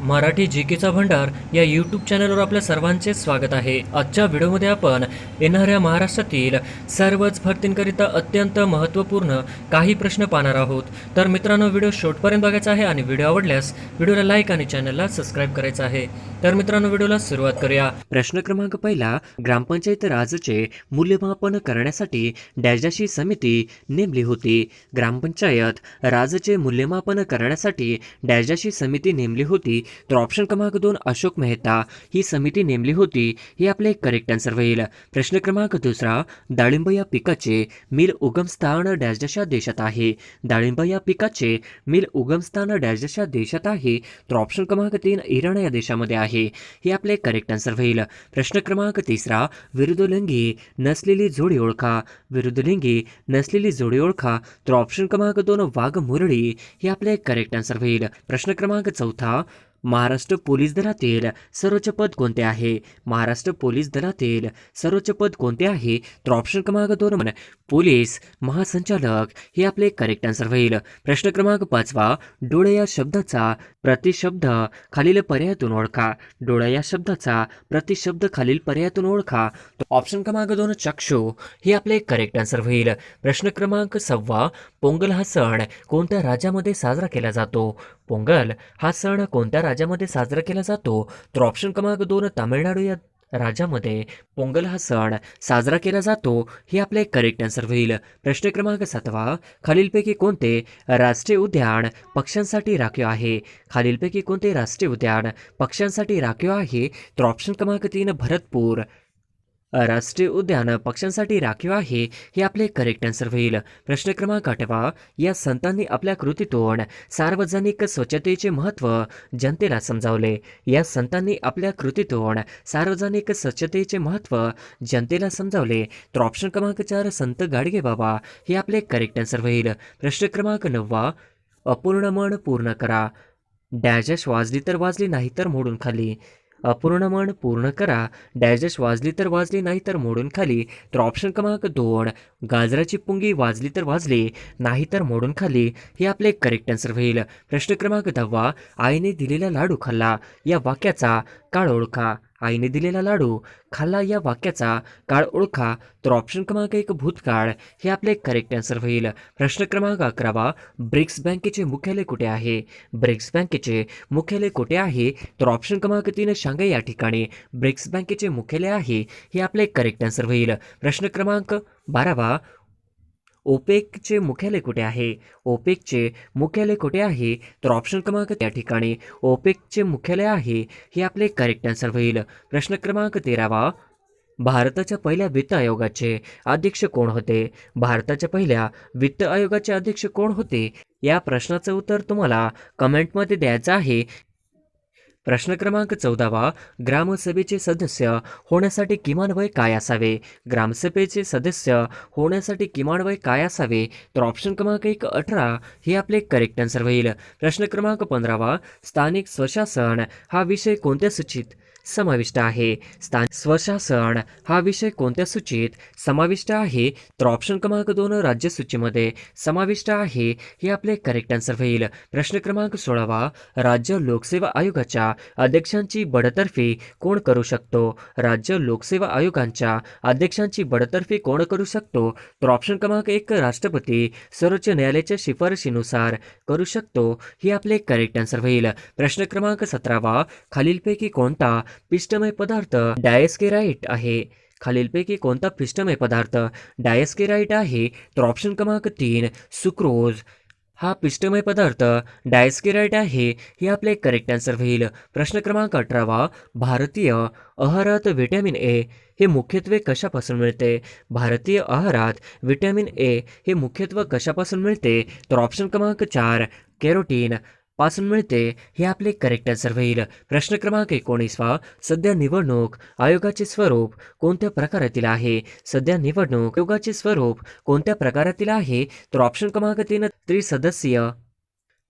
मराठी जी केचा भंडार या यूट्यूब चॅनलवर आपल्या सर्वांचे स्वागत आहे. आजच्या व्हिडिओमध्ये आपण येणाऱ्या महाराष्ट्रातील सर्वच भरतींकरिता अत्यंत महत्त्वपूर्ण काही प्रश्न पाहणार आहोत. तर मित्रांनो व्हिडिओ शॉर्टपर्यंत बघायचा आहे आणि व्हिडिओ आवडल्यास व्हिडिओला लाईक आणि चॅनलला सबस्क्राईब करायचं आहे. तर मित्रांनो व्हिडिओला सुरुवात करूया. प्रश्न क्रमांक पहिला ग्रामपंचायत राजचे मूल्यमापन करण्यासाठी डॅजाशी समिती नेमली होती. ग्रामपंचायत राजचे मूल्यमापन करण्यासाठी डॅजाशी समिती नेमली होती. तर ऑप्शन क्रमांक दोन अशोक मेहता ही समिती नेमली होती हे आपले करेक्ट आन्सर होईल. प्रश्न क्रमांक दुसरा डाळिंब या पिकाचे मिल उगमस्थान डॅशडशा देशात आहे. डाळिंब या पिकाचे मिल उगमस्थान डॅशडशा देशात आहे. तर ऑप्शन क्रमांक तीन इराण या देशामध्ये आहे. हे आपले करेक्ट आन्सर होईल. प्रश्न क्रमांक तिसरा विरुद्धलिंगी नसलेली जोडी ओळखा. विरुद्धलिंगी नसलेली जोडी ओळखा. तर ऑप्शन क्रमांक दोन वाघ मुरळी हे आपले करेक्ट आन्सर होईल. प्रश्न क्रमांक चौथा महाराष्ट्र पोलीस दलातील सर्वोच्च पद कोणते आहे? महाराष्ट्र पोलीस दलातील सर्वोच्च पद कोणते आहे? तर ऑप्शन क्रमांक दोन म्हणा पोलीस महासंचालक हे आपले करेक्ट आन्सर होईल. प्रश्न क्रमांक पाचवा डोळे या शब्दाचा प्रतिशब्द खालील पर्यायातून ओळखा. डोळे या शब्दाचा प्रतिशब्द खालील पर्यायातून ओळखा. तर ऑप्शन क्रमांक दोन चक्षु हे आपले करेक्ट आन्सर होईल. प्रश्न क्रमांक सव्वा पोंगल हा सण कोणत्या राज्यामध्ये साजरा केला जातो? पोंगल हा सण कोणत्या राज्यामध्ये साजरा केला जातो तर ऑप्शन क्रमांक दोन तामिळनाडू या राज्यामध्ये पोंगल हा सण साजरा केला जातो हे आपले करेक्ट आन्सर होईल. प्रश्न क्रमांक सातवा खालीलपैकी कोणते राष्ट्रीय उद्यान पक्ष्यांसाठी राखीव आहे? खालीलपैकी कोणते राष्ट्रीय उद्यान पक्ष्यांसाठी राखीव आहे? तर ऑप्शन क्रमांक तीन भरतपूर. राष्ट्रीय उद्यान पक्ष्यांसाठी राखीव आहे हे आपले करेक्ट आन्सर होईल. प्रश्न क्रमांक आठवा या संतांनी आपल्या कृतीतून सार्वजनिक स्वच्छतेचे महत्त्व जनतेला समजावले. या संतांनी आपल्या कृतीतून सार्वजनिक स्वच्छतेचे महत्त्व जनतेला समजावले. तर ऑप्शन क्रमांक चार संत गाडगे बाबा हे आपले करेक्ट आन्सर होईल. प्रश्न क्रमांक नववा अपूर्ण मन पूर्ण करा. डॅशॅश वाजली तर वाजली नाही तर मोडून खाली. अपूर्ण मन पूर्ण करा. डायजेस्ट वाजली तर वाजली नाही तर मोडून खाली. तर ऑप्शन क्रमांक दोन गाजराची पुंगी वाजली तर वाजली नाही तर मोडून खाली. हे आपले करेक्ट आन्सर होईल. प्रश्न क्रमांक दहावा आईने दिलेला लाडू खाल्ला. या वाक्याचा काळ ओळखा. आईने दिलेला लाडू खाल्ला या वाक्याचा काळ ओळखा. तर ऑप्शन क्रमांक एक भूतकाळ. हे आपले करेक्ट आन्सर होईल. प्रश्न क्रमांक अकरावा ब्रिक्स बँकेचे मुख्यालय कुठे आहे? ब्रिक्स बँकेचे मुख्यालय कुठे आहे? तर ऑप्शन क्रमांक तीन शांघाय या ठिकाणी. ब्रिक्स बँकेचे मुख्यालय आहे हे आपले करेक्ट आन्सर होईल. प्रश्न क्रमांक बारावा ओपेकचे मुख्यालय कुठे आहे? ओपेकचे मुख्यालय कुठे आहे? तर ऑप्शन क्रमांक त्या ठिकाणी. ओपेकचे मुख्यालय आहे हे आपले करेक्ट आन्सर होईल. प्रश्न क्रमांक तेरावा. भारताच्या पहिल्या वित्त आयोगाचे अध्यक्ष कोण होते? भारताच्या पहिल्या वित्त आयोगाचे अध्यक्ष कोण होते? या प्रश्नाचं उत्तर तुम्हाला कमेंटमध्ये द्यायचं आहे. प्रश्न क्रमांक चौदावा ग्रामसभेचे सदस्य होण्यासाठी किमान वय काय असावे? ग्रामसभेचे सदस्य होण्यासाठी किमान वय काय असावे? तर ऑप्शन क्रमांक एक अठरा हे आपले करेक्ट आन्सर होईल. प्रश्न क्रमांक पंधरावा स्थानिक स्वशासन हा विषय कोणत्या सूचित? समाविष्ट आहे. स्थानिक स्वशासन हा विषय कोणत्या सूचीत समाविष्ट आहे? तर ऑप्शन क्रमांक दोन राज्य सूचीमध्ये समाविष्ट आहे. हे आपले करेक्ट आन्सर होईल. प्रश्न क्रमांक सोळावा राज्य लोकसेवा आयोगाच्या अध्यक्षांची बडतर्फी कोण करू शकतो? राज्य लोकसेवा आयोगांच्या अध्यक्षांची बडतर्फी कोण करू शकतो? तर ऑप्शन क्रमांक एक राष्ट्रपती सर्वोच्च न्यायालयाच्या शिफारशीनुसार करू शकतो. हे आपले करेक्ट आन्सर होईल. प्रश्न क्रमांक सतरावा खालीलपैकी कोणता पिष्टमय पदार्थ डायस्केराइट आहे. खालीलपैकी कोणता पिष्टमय पदार्थ डायस्केराइट आहे? तर ऑप्शन क्रमांक तीन सुक्रोज. हा पिष्टमय पदार्थ डायस्केराइट आहे हे आपले करेक्ट आन्सर होईल. प्रश्न क्रमांक अठरावा भारतीय आहारात व्हिटॅमिन ए हे मुख्यत्वे कशापासून मिळते? भारतीय आहारात व्हिटॅमिन ए हे मुख्यत्वे कशापासून मिळते? तर ऑप्शन क्रमांक चार कॅरोटीन. पासून मिळते हे आपले करेक्ट आन्सर होईल. प्रश्न क्रमांक एकोणीसवा सध्या निवडणूक आयोगाचे स्वरूप कोणत्या प्रकारातील आहे? सध्या निवडणूक आयोगाचे स्वरूप कोणत्या प्रकारातील आहे? तर ऑप्शन क्रमांक तीन त्रिसदस्यीय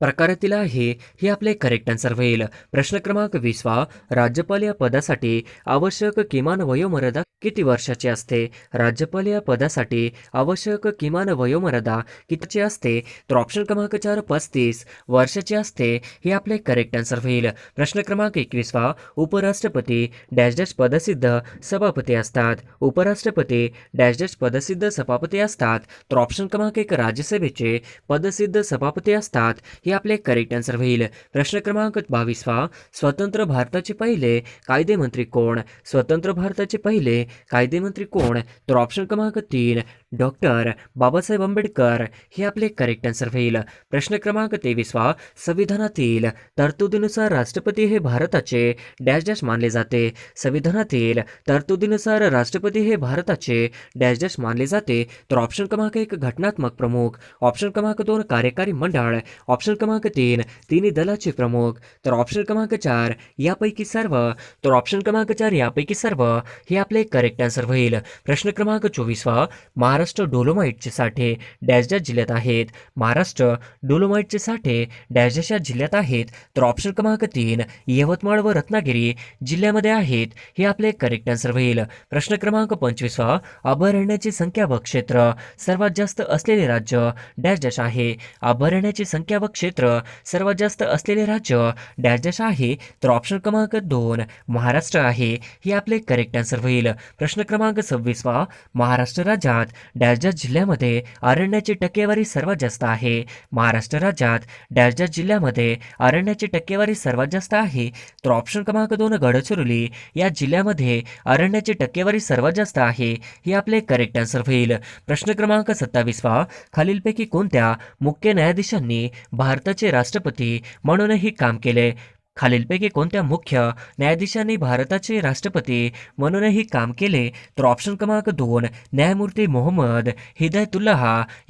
प्रकारातील आहे हे आपले करेक्ट आन्सर होईल प्रश्न क्रमांक वीसवा राज्यपाल या पदासाठी आवश्यक किमान वयोमर्यादा किती वर्षाची असते? राज्यपाल या पदासाठी आवश्यक किमान वयोमर्यादा कितीची असते? तर ऑप्शन क्रमांक चार पस्तीस वर्षाची असते हे आपले करेक्ट आन्सर होईल प्रश्न क्रमांक एकवीसवा उपराष्ट्रपती डॅश डॅश पदसिद्ध सभापती असतात. उपराष्ट्रपती डॅश डॅश पदसिद्ध सभापती असतात. तर ऑप्शन क्रमांक एक राज्यसभेचे पदसिद्ध सभापती असतात. हे आपले करेक्ट आन्सर होईल. प्रश्न क्रमांक बावीसवा स्वतंत्र भारताचे पहिले कायदेमंत्री कोण? स्वतंत्र भारताचे पहिले कायदेमंत्री कोण? तर ऑप्शन क्रमांक तीन डॉक्टर बाबासाहेब आंबेडकर हे आपले करेक्ट आन्सर होईल प्रश्न क्रमांक तेवीसवा संविधानातील तरतुदीनुसार राष्ट्रपती हे भारताचे डॅश डॅश मानले जाते. संविधानातील तरतुदीनुसार राष्ट्रपती हे भारताचे डॅश डॅश मानले जाते. तर ऑप्शन क्रमांक एक घटनात्मक प्रमुख. ऑप्शन क्रमांक दोन कार्यकारी मंडळ. ऑप्शन क्रमांक तीन तिन्ही दलाचे प्रमुख. तर ऑप्शन क्रमांक चार यापैकी सर्व. तर ऑप्शन क्रमांक चार यापैकी सर्व हे आपले करेक्ट आन्सर होईल प्रश्न क्रमांक चोवीसवा महाराष्ट्र डोलोमाइटचे साठे डॅश डॅश जिल्ह्यात आहेत. महाराष्ट्र डोलोमाईटचे साठे डॅश डॅश या जिल्ह्यात आहेत. तर ऑप्शन क्रमांक तीन यवतमाळ व रत्नागिरी जिल्ह्यामध्ये आहेत. हे आपले करेक्ट आन्सर होईल. प्रश्न क्रमांक पंचवीसवा अभयारण्याची संख्या व क्षेत्र. सर्वात जास्त असलेले राज्य डॅश डॅश आहे. अभयारण्याची संख्या व क्षेत्र सर्वात जास्त असलेले राज्य डॅश डॅश आहे. तर ऑप्शन क्रमांक दोन महाराष्ट्र आहे. हे आपले करेक्ट आन्सर होईल. प्रश्न क्रमांक सव्वीसवा महाराष्ट्र राज्यात डॅश जिल्ह्यामध्ये अरण्याची टक्केवारी सर्वात जास्त आहे. महाराष्ट्र राज्यात डॅश जिल्ह्यामध्ये अरण्याची टक्केवारी सर्वात जास्त आहे. तर ऑप्शन क्रमांक दोन गडचिरोली या जिल्ह्यामध्ये अरण्याची टक्केवारी सर्वात जास्त आहे. हे आपले करेक्ट आन्सर होईल. प्रश्न क्रमांक सत्तावीसवा. खालीलपैकी कोणत्या मुख्य न्यायाधीशांनी भारताचे राष्ट्रपती म्हणूनही काम केले? खालीलपैकी कोणत्या मुख्य न्यायाधीशांनी भारताचे राष्ट्रपती म्हणूनही काम केले? तर ऑप्शन क्रमांक दोन न्यायमूर्ती मोहम्मद हिदायतुल्लाह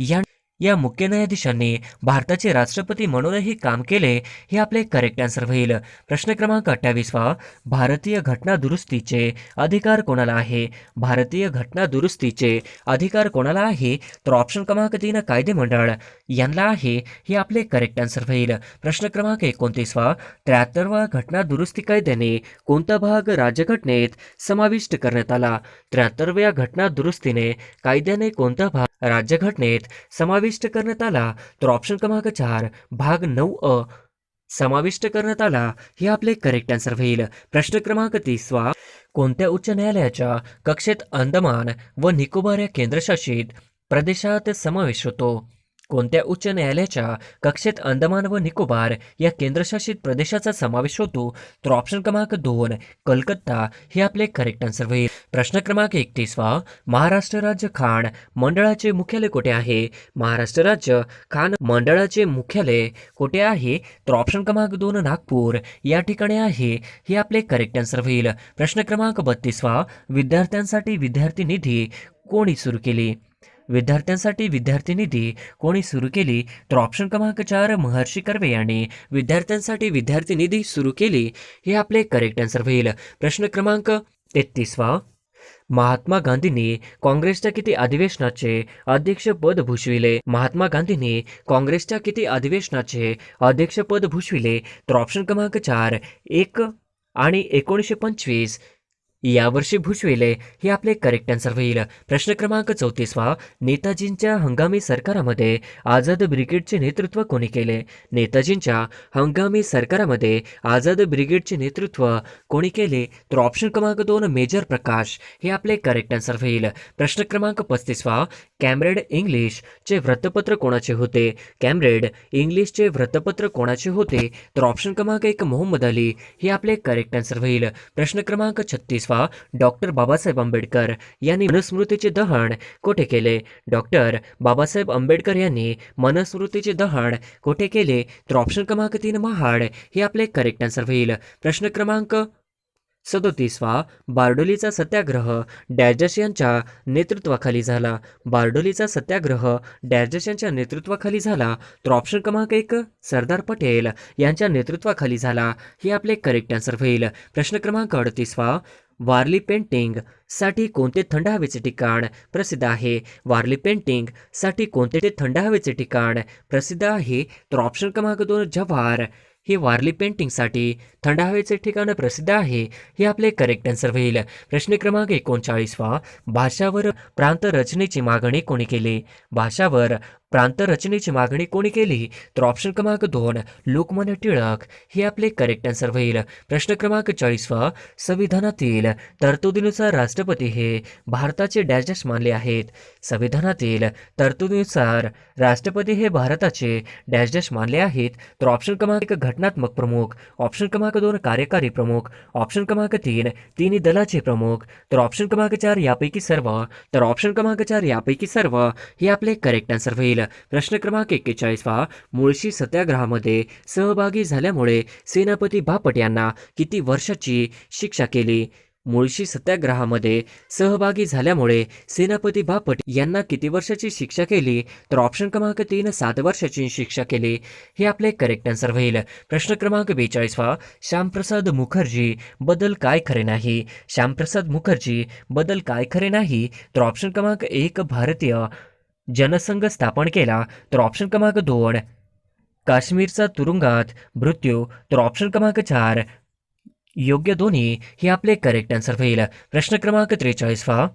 या या मुख्य न्यायाधीशांनी भारताचे राष्ट्रपती म्हणूनही काम केले हे आपले करेक्ट आन्सर होईल. प्रश्न क्रमांक अठ्ठावीसवा भारतीय घटना दुरुस्तीचे अधिकार कोणाला आहे? भारतीय घटना दुरुस्तीचे अधिकार कोणाला आहे? तर ऑप्शन क्रमांक तीन कायदे मंडळ यांना आहे हे आपले करेक्ट आन्सर होईल. प्रश्न क्रमांक एकोणतीसवा त्र्याहत्तरवा घटना दुरुस्ती कायद्याने कोणता भाग राज्यघटनेत समाविष्ट करण्यात आला? त्र्याहत्तरव्या घटना दुरुस्तीने कायद्याने कोणता भाग राज्यघटनेत समाविष्ट करण्यात आला तर ऑप्शन क्रमांक चार भाग नऊ अ समाविष्ट करण्यात आला. हे आपले करेक्ट आन्सर होईल. प्रश्न क्रमांक तीसवा कोणत्या उच्च न्यायालयाच्या कक्षेत अंदमान व निकोबार या केंद्रशासित प्रदेशात समावेश होतो? कोणत्या उच्च न्यायालयाच्या कक्षेत अंदमान व निकोबार या केंद्रशासित प्रदेशाचा समावेश होतो? तर ऑप्शन क्रमांक दोन कलकत्ता. हे आपले करेक्ट आन्सर होईल. प्रश्न क्रमांक एकतीसवा महाराष्ट्र राज्य खाण मंडळाचे मुख्यालय कुठे आहे? महाराष्ट्र राज्य खाण मंडळाचे मुख्यालय कुठे आहे? तर ऑप्शन क्रमांक दोन नागपूर. या ठिकाणी आहे. हे आपले करेक्ट आन्सर होईल. प्रश्न क्रमांक बत्तीसवा विद्यार्थ्यांसाठी विद्यार्थी निधी कोणी सुरू केली? विद्यार्थ्यांसाठी विद्यार्थी निधी कोणी सुरू केली तर ऑप्शन क्रमांक चार महर्षी कर्वे यांनी. विद्यार्थ्यांसाठी विद्यार्थी निधी सुरू केली हे आपले करेक्ट आन्सर होईल. प्रश्न क्रमांक तेहतीसवा. महात्मा गांधींनी काँग्रेसच्या किती अधिवेशनाचे अध्यक्षपद भूषविले? महात्मा गांधींनी काँग्रेसच्या किती अधिवेशनाचे अध्यक्षपद भूषविले? तर ऑप्शन क्रमांक चार एक आणि एकोणीसशे पंचवीस. यावर्षी भूषविले हे आपले करेक्ट आन्सर होईल. प्रश्न क्रमांक चौतीसवा नेताजींच्या हंगामी सरकारामध्ये आझाद ब्रिगेडचे नेतृत्व कोणी केले? नेताजींच्या हंगामी सरकारामध्ये आझाद ब्रिगेडचे नेतृत्व कोणी केले? तर ऑप्शन क्रमांक दोन मेजर प्रकाश हे आपले करेक्ट आन्सर होईल. प्रश्न क्रमांक पस्तीसवा कॅम्रेड इंग्लिशचे वृत्तपत्र कोणाचे होते? कॅमरेड इंग्लिशचे वृत्तपत्र कोणाचे होते? तर ऑप्शन क्रमांक एक मोहम्मद अली हे आपले करेक्ट आन्सर होईल. प्रश्न क्रमांक अथवा डॉक्टर बाबासाहेब आंबेडकर यांनी मनुस्मृतीचे दहन कोठे केले? डॉक्टर बाबासाहेब आंबेडकर यांनी मनुस्मृतीचे दहन कोठे केले? तर ऑप्शन क्रमांक तीन महाड हे आपले करेक्ट आन्सर होईल. प्रश्न क्रमांक सदोतीसवा बारडोलीचा सत्याग्रह डॅजस यांच्या नेतृत्वाखाली झाला. बारडोलीचा सत्याग्रह डॅजस यांच्या नेतृत्वाखाली झाला. तर ऑप्शन क्रमांक एक सरदार पटेल यांच्या नेतृत्वाखाली झाला. हे आपले करेक्ट आन्सर होईल. प्रश्न क्रमांक अडतीसवा वारली पेंटिंगसाठी कोणते थंड हवेचे ठिकाण प्रसिद्ध आहे? वारली पेंटिंगसाठी कोणते ते थंड हवेचे ठिकाण प्रसिद्ध आहे? तर ऑप्शन क्रमांक दोन जव्हार. हे वारली पेंटिंगसाठी थंड हवेचे ठिकाण प्रसिद्ध आहे? हे आपले करेक्ट आन्सर होईल. प्रश्न क्रमांक एकोणचाळीसवा. भाषावर प्रांत रचनेची मागणी कोणी केली? भाषावर प्रांत रचनेची मागणी कोणी केली तर ऑप्शन क्रमांक दोन लोकमान्य टिळक. हे आपले करेक्ट आन्सर होईल. प्रश्न क्रमांक चाळीसवा संविधानातील तरतुदीनुसार राष्ट्रपती हे भारताचे डॅश मानले आहेत. संविधानातील तरतुदीनुसार राष्ट्रपती हे भारताचे डॅश मानले आहेत. तर ऑप्शन क्रमांक एक घटनात्मक प्रमुख. ऑप्शन क्रमांक दोन कार्यकारी प्रमुख. ऑप्शन क्रमांक तीन तिन्ही दलाचे प्रमुख. तर ऑप्शन क्रमांक चार यापैकी सर्व. तर ऑप्शन क्रमांक चार यापैकी सर्व. हे आपले करेक्ट आन्सर होईल. प्रश्न क्रमांक एक्केचाळीसवा मुळशी सत्याग्रहामध्ये सहभागी झाल्यामुळे सेनापती बापट यांना किती वर्षाची शिक्षा केली? मुळशी सत्याग्रहामध्ये सहभागी झाल्यामुळे सेनापती बापट यांना किती वर्षाची शिक्षा केली? तर ऑप्शन क्रमांक तीन सात वर्षाची शिक्षा केली. हे आपले करेक्ट आन्सर होईल. प्रश्न क्रमांक बेचाळीसवा श्यामप्रसाद मुखर्जी बदल काय खरे नाही? श्यामप्रसाद मुखर्जी बदल काय खरे नाही? तर ऑप्शन क्रमांक एक भारतीय जनसंघ स्थापन केला तर ऑप्शन क्रमांक दोन. काश्मीरचा तुरुंगात मृत्यू तर ऑप्शन क्रमांक चार. योग्य दोन्ही हे आपले करेक्ट आन्सर होईल. प्रश्न क्रमांक त्रेचाळीसवा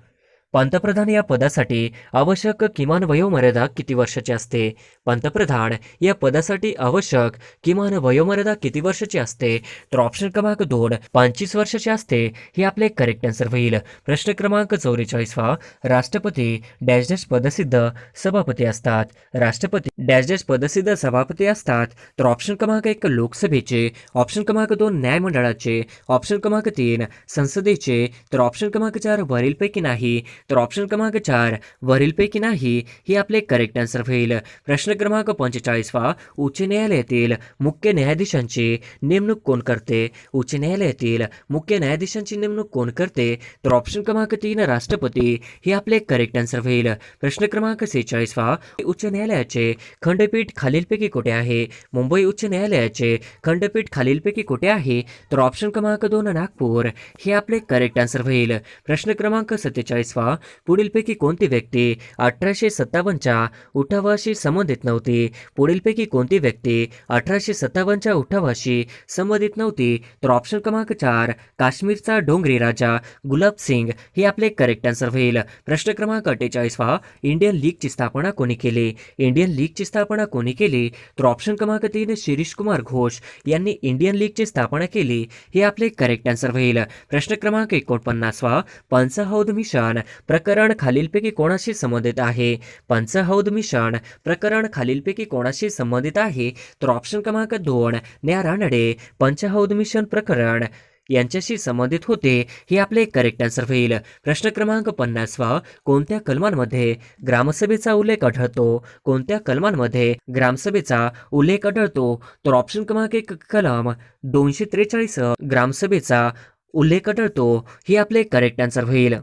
पंतप्रधान या पदासाठी आवश्यक किमान वयोमर्यादा किती वर्षाची असते? पंतप्रधान या पदासाठी आवश्यक किमान वयोमर्यादा किती वर्षाची असते? तर ऑप्शन क्रमांक दोन पंचवीस वर्षाची असते हे आपले करेक्ट आन्सर होईल. प्रश्न क्रमांक चौवेचाळीसवा राष्ट्रपती डॅश डॅश पदसिद्ध सभापती असतात. राष्ट्रपती डॅश डॅश पदसिद्ध सभापती असतात तर ऑप्शन क्रमांक एक लोकसभेचे. ऑप्शन क्रमांक दोन न्यायमंडळाचे. ऑप्शन क्रमांक तीन संसदेचे. तर ऑप्शन क्रमांक चार वरीलपैकी नाही. तर ऑप्शन क्रमांक चार वरीलपैकी नाही हे आपले करेक्ट आन्सर होईल. प्रश्न क्रमांक पंचेचाळीसवा उच्च न्यायालयातील मुख्य न्यायाधीशांची नेमणूक कोण करते? उच्च न्यायालयातील मुख्य न्यायाधीशांची नेमणूक कोण करते? तर ऑप्शन क्रमांक तीन राष्ट्रपती हे आपले करेक्ट आन्सर होईल. प्रश्न क्रमांक सेहेचाळीसवा उच्च न्यायालयाचे खंडपीठ खालीलपैकी कुठे आहे? मुंबई उच्च न्यायालयाचे खंडपीठ खालीलपैकी कुठे आहे? तर ऑप्शन क्रमांक दोन नागपूर हे आपले करेक्ट आन्सर होईल. प्रश्न क्रमांक सत्तेचाळीसवा पुढीलपैकी कोणती व्यक्ती अठराशे सत्तावन्नच्या उठावाशी संबंधित नव्हती? पुढीलपैकी कोणती व्यक्ती अठराशे सत्तावन्नच्या उठावाशी संबंधित नव्हती? तर ऑप्शन क्रमांक चार काश्मीरचा डोंगरी राजा गुलाब सिंग. हे आपले करेक्ट आन्सर होईल. प्रश्न क्रमांक अठ्ठेचाळीसवा इंडियन लीगची स्थापना कोणी केली? इंडियन लीगची स्थापना कोणी केली? तर ऑप्शन क्रमांक तीन शिरीष कुमार घोष यांनी इंडियन लीगची स्थापना केली. हे आपले करेक्ट आन्सर होईल. प्रश्न क्रमांक एकोणपन्नासवा पंचहौद मिशन. प्रकरण खालीलपैकी कोणाशी संबंधित आहे? पंचहौद मिशन प्रकरण खालीलपैकी कोणाशी संबंधित आहे? तर ऑप्शन क्रमांक दोन न्या रानडे पंचहौद मिशन प्रकरण. यांच्याशी संबंधित होते हे आपले करेक्ट आन्सर होईल. प्रश्न क्रमांक पन्नासवा कोणत्या कलमांमध्ये ग्रामसभेचा उल्लेख आढळतो? कोणत्या कलमांमध्ये ग्रामसभेचा उल्लेख आढळतो? तर ऑप्शन क्रमांक एक कलम दोनशे त्रेचाळीस ग्रामसभेचा उल्लेख आढळतो हे आपले करेक्ट आन्सर होईल.